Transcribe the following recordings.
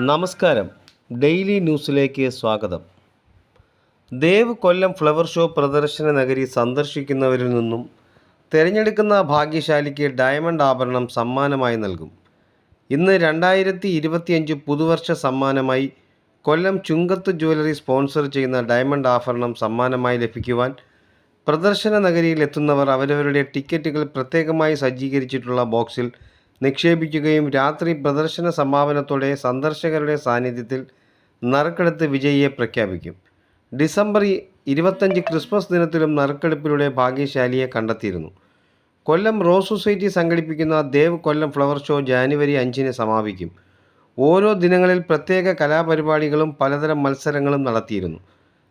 നമസ്കാരം. ഡെയിലി ന്യൂസിലേക്ക് സ്വാഗതം. ദേവ് കൊല്ലം ഫ്ലവർ ഷോ പ്രദർശന നഗരി സന്ദർശിക്കുന്നവരിൽ നിന്നും തിരഞ്ഞെടുക്കുന്ന ഭാഗ്യശാലിക്ക് ഡയമണ്ട് ആഭരണം സമ്മാനമായി നൽകും. ഇന്ന് രണ്ടായിരത്തി ഇരുപത്തിയഞ്ച് പുതുവർഷ സമ്മാനമായി കൊല്ലം ചുങ്കത്ത് ജ്വല്ലറി സ്പോൺസർ ചെയ്യുന്ന ഡയമണ്ട് ആഭരണം സമ്മാനമായി ലഭിക്കുവാൻ പ്രദർശന നഗരിയിൽ എത്തുന്നവർ അവരവരുടെ ടിക്കറ്റുകൾ പ്രത്യേകമായി സജ്ജീകരിച്ചിട്ടുള്ള ബോക്സിൽ നിക്ഷേപിക്കുകയും രാത്രി പ്രദർശന സമാപനത്തോടെ സന്ദർശകരുടെ സാന്നിധ്യത്തിൽ നറുക്കെടുത്ത് വിജയിയെ പ്രഖ്യാപിക്കും. ഡിസംബർ ഇരുപത്തഞ്ച് ക്രിസ്മസ് ദിനത്തിലും നറുക്കെടുപ്പിലൂടെ ഭാഗ്യശാലിയെ കണ്ടെത്തിയിരുന്നു. കൊല്ലം റോസ് സൊസൈറ്റി സംഘടിപ്പിക്കുന്ന Dev Kollam flower show January അഞ്ചിന് സമാപിക്കും. ഓരോ ദിനങ്ങളിൽ പ്രത്യേക കലാപരിപാടികളും പലതരം മത്സരങ്ങളും നടത്തിയിരുന്നു.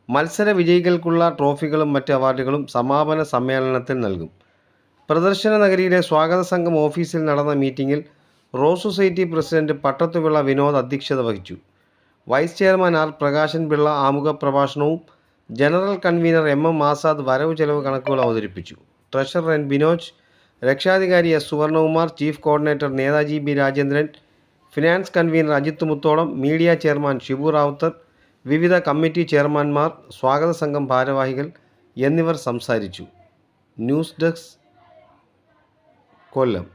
മത്സര വിജയികൾക്കുള്ള ട്രോഫികളും മറ്റ് അവാർഡുകളും സമാപന സമ്മേളനത്തിൽ നൽകും. പ്രദർശന നഗരിയിലെ സ്വാഗത സംഘം ഓഫീസിൽ നടന്ന മീറ്റിംഗിൽ rose society president Pattathupillai Vinod അധ്യക്ഷത വഹിച്ചു. Vice chairman R Prakashan Pillai ആമുഖ പ്രഭാഷണവും general convener M M Azad വരവ് ചെലവ് കണക്കുകൾ അവതരിപ്പിച്ചു. ട്രഷറർ എൻ ബിനോജ് രക്ഷാധികാരി S Suvarnakumar chief coordinator Netaji B Rajendran finance convener Ajith Muthollam media chairman Shibu Ravuthar വിവിധ കമ്മിറ്റി ചെയർമാൻമാർ സ്വാഗത സംഘം ഭാരവാഹികൾ എന്നിവർ സംസാരിച്ചു. ന്യൂസ് ഡെസ്ക് കൊല്ലം